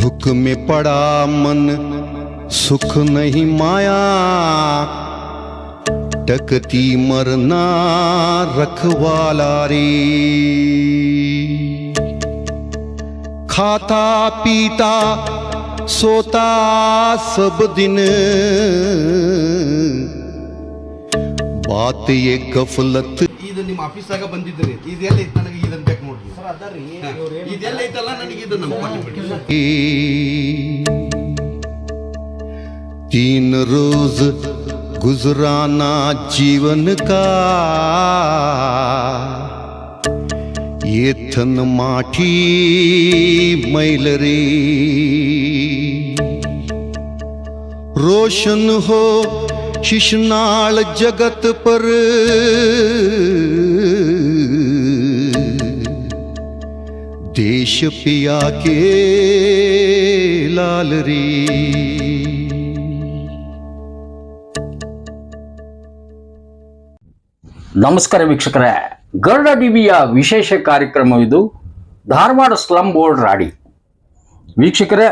दुख में पड़ा मन सुख नहीं माया। टकती मरना रखवाला रे खाता पीता सोता सब दिन बात ये गफलत ಇದು ನಿಮ್ಮ ಆಫೀಸಾಗ ಬಂದಿದ್ರಿ ಇದೆಲ್ಲ ಐತೆ ನನಗೆ ಇದನ್ನ ಬೇಕು ನೋಡ್ರಿ ಸರ್ ಅದರಿ ಹಾ. ಇದೆಲ್ಲ ಐತಲ್ಲ ನನಗೆ ಇದನ್ನ ಕೊಟ್ಟು ಬಿಡಿ तीन रोज गुजराना जीवन का। ये थन माठी मैल रे रोशन हो शिशनाल जगत पर। देश पिया के लाल ನಮಸ್ಕಾರ ವೀಕ್ಷಕರೇ. ಗರುಡ ಟಿವಿಯ ವಿಶೇಷ ಕಾರ್ಯಕ್ರಮವಿದು ಧಾರವಾಡ ಸ್ಲಮ್ ಬೋರ್ಡ್ ರಾಡಿ. ವೀಕ್ಷಕರೇ,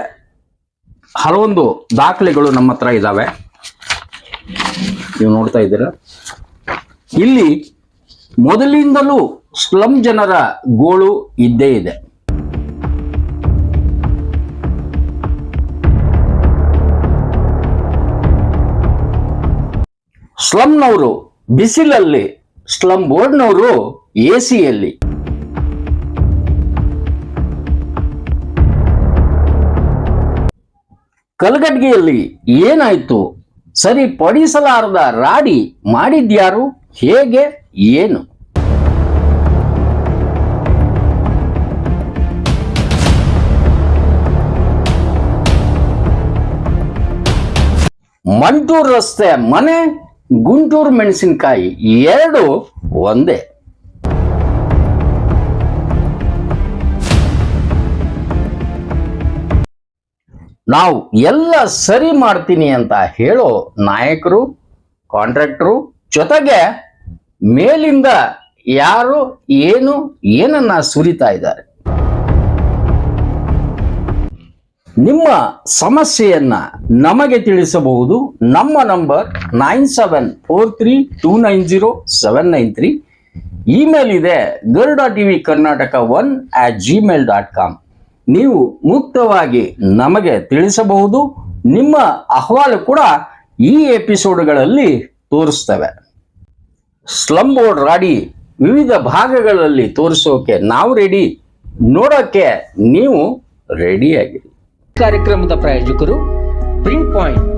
ಹಲವೊಂದು ದಾಖಲೆಗಳು ನಮ್ಮ ಹತ್ರ ಇದ್ದಾವೆ ನೀವು ನೋಡ್ತಾ ಇದ್ದೀರಾ? ಇಲ್ಲಿ ಮೊದಲಿಂದಲೂ ಸ್ಲಮ್ ಜನರ ಗೋಳು ಇದ್ದೇ ಇದೆ. ಸ್ಲಮ್ನವರು ಬಿಸಿಲಲ್ಲಿ ಸ್ಲಮ್ ಬೋರ್ಡ್ನವರು ಎ ಸಿಯಲ್ಲಿ ಕಲ್ಗಡ್ಗೆಯಲ್ಲಿ ಏನಾಯ್ತು? ಸರಿಪಡಿಸಲಾರದ ರಾಡಿ ಮಾಡಿದ್ಯಾರು? ಹೇಗೆ? ಏನು? ಮಂಟೂರ್ ರಸ್ತೆ ಮನೆ ಗುಂಟೂರು ಮೆಣಸಿನಕಾಯಿ ಎರಡು ಒಂದೇ. ನಾವು ಎಲ್ಲ ಸರಿ ಮಾಡ್ತೀನಿ ಅಂತ ಹೇಳೋ ನಾಯಕರು ಕಾಂಟ್ರಾಕ್ಟರು ಜೊತೆಗೆ ಮೇಲಿಂದ ಯಾರು ಏನು ಏನನ್ನ ಸುರಿತಾ ಇದ್ದಾರೆ. ನಿಮ್ಮ ಸಮಸ್ಯೆಯನ್ನ ನಮಗೆ ತಿಳಿಸಬಹುದು. ನಮ್ಮ number nine seven four three two nine zero seven nine three. Email ಇದೆ Garuda TV Karnataka one at Gmail dot com ನೀವು ಮುಕ್ತವಾಗಿ ನಮಗೆ ತಿಳಿಸಬಹುದು. ನಿಮ್ಮ ಅಹವಾಲು ಕೂಡ ಈ ಎಪಿಸೋಡ್ಗಳಲ್ಲಿ ತೋರಿಸ್ತವೆ. ಸ್ಲಮ್ ಬೋರ್ಡ್ ರಾಡಿ ವಿವಿಧ ಭಾಗಗಳಲ್ಲಿ ತೋರಿಸೋಕೆ ನಾವು ರೆಡಿ ನೋಡೋಕೆ ನೀವು ರೆಡಿಯಾಗಿರಿ ಕಾರ್ಯಕ್ರಮದ ಪ್ರಾಯೋಜಕರು ಪ್ರಿಂಟ್ ಪಾಯಿಂಟ್